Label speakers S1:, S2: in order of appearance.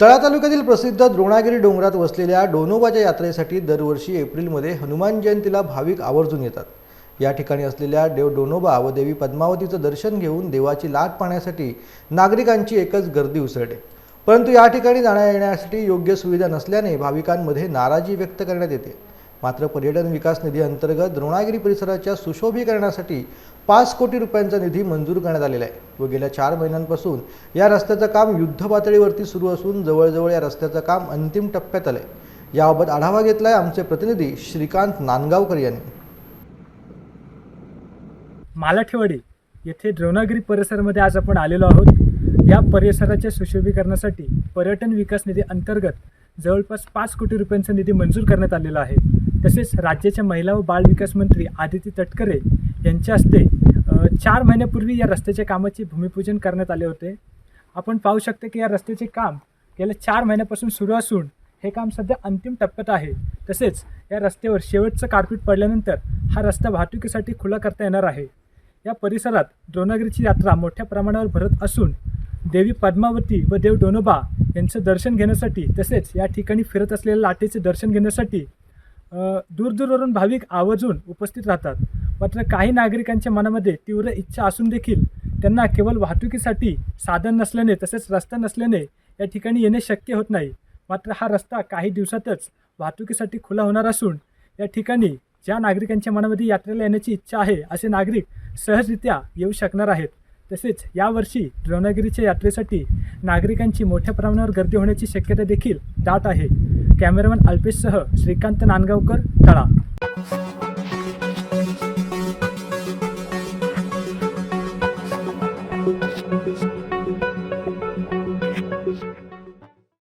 S1: तळा तालुक्यातील प्रसिद्ध द्रोणागिरी डोंगरात वसलेल्या डोनोबाच्या यात्रेसाठी दरवर्षी एप्रिलमध्ये हनुमान जयंतीला भाविक आवर्जून येतात. या ठिकाणी असलेल्या देव डोनोबा व देवी पद्मावतीचं दर्शन घेऊन देवाची लाट पाहण्यासाठी नागरिकांची एकच गर्दी उसळते. परंतु या ठिकाणी जाण्या येण्यासाठी योग्य सुविधा नसल्याने भाविकांमध्ये नाराजी व्यक्त करण्यात येते. मात्र पर्यटन विकास निधी अंतर्गत द्रोणागिरी परिसराच्या सुशोभीकरणासाठी पाच कोटी रुपयांचा निधी मंजूर करण्यात आलेला आहे. व गेल्या चार महिन्यांपासून या रस्त्याचं काम युद्ध पातळीवरती सुरू असून जवळजवळ या रस्त्याचं काम अंतिम टप्प्यात आलं आहे याबाबत आढावा घेतलाय आमचे प्रतिनिधी श्रीकांत नांदगावकर यांनी.
S2: मालाठेवाडी येथे द्रोणागिरी परिसरामध्ये आज आपण आलेलो आहोत. या परिसराच्या सुशोभीकरणासाठी पर्यटन विकास निधी अंतर्गत जवळपास पाच कोटी रुपयांचा निधी मंजूर करण्यात आलेला आहे. तसेच राज्याच्या महिला व बाल विकास मंत्री आदिती तटकरे यांच्या हस्ते चार महिन्यापूर्वी या रस्त्याच्या कामाचे भूमिपूजन करण्यात आले होते. आपण पाहू शकतो की या रस्त्याचे काम गेल्या चार महिन्यापासून सुरू असून हे काम सध्या अंतिम टप्प्यात आहे. तसेच या रस्त्यावर शेवटचं कार्पेट पडल्यानंतर हा रस्ता वाहतुकीसाठी खुला करता येणार आहे. या परिसरात द्रोणागिरीची यात्रा मोठ्या प्रमाणावर भरत असून देवी पद्मावती व देव डोनोबा यांचं दर्शन घेण्यासाठी तसेच या ठिकाणी फिरत असलेल्या लाटेचे दर्शन घेण्यासाठी दूरदूरवरून भाविक आवर्जून उपस्थित राहतात. मात्र काही नागरिकांच्या मनामध्ये तीव्र इच्छा असून देखील त्यांना केवळ वाहतुकीसाठी साधन नसल्याने तसेच रस्ता नसल्याने या ठिकाणी येणे शक्य होत नाही. मात्र हा रस्ता काही दिवसातच वाहतुकीसाठी खुला होणार असून या ठिकाणी ज्या नागरिकांच्या मनामध्ये यात्रेला येण्याची इच्छा आहे असे नागरिक सहजरित्या येऊ शकणार आहेत. तसेच यावर्षी द्रोणागिरीच्या यात्रेसाठी नागरिकांची मोठ्या प्रमाणावर गर्दी होण्याची शक्यता देखील दाट आहे. कॅमेरामॅन अल्पेशसह श्रीकांत नांदगावकर तळा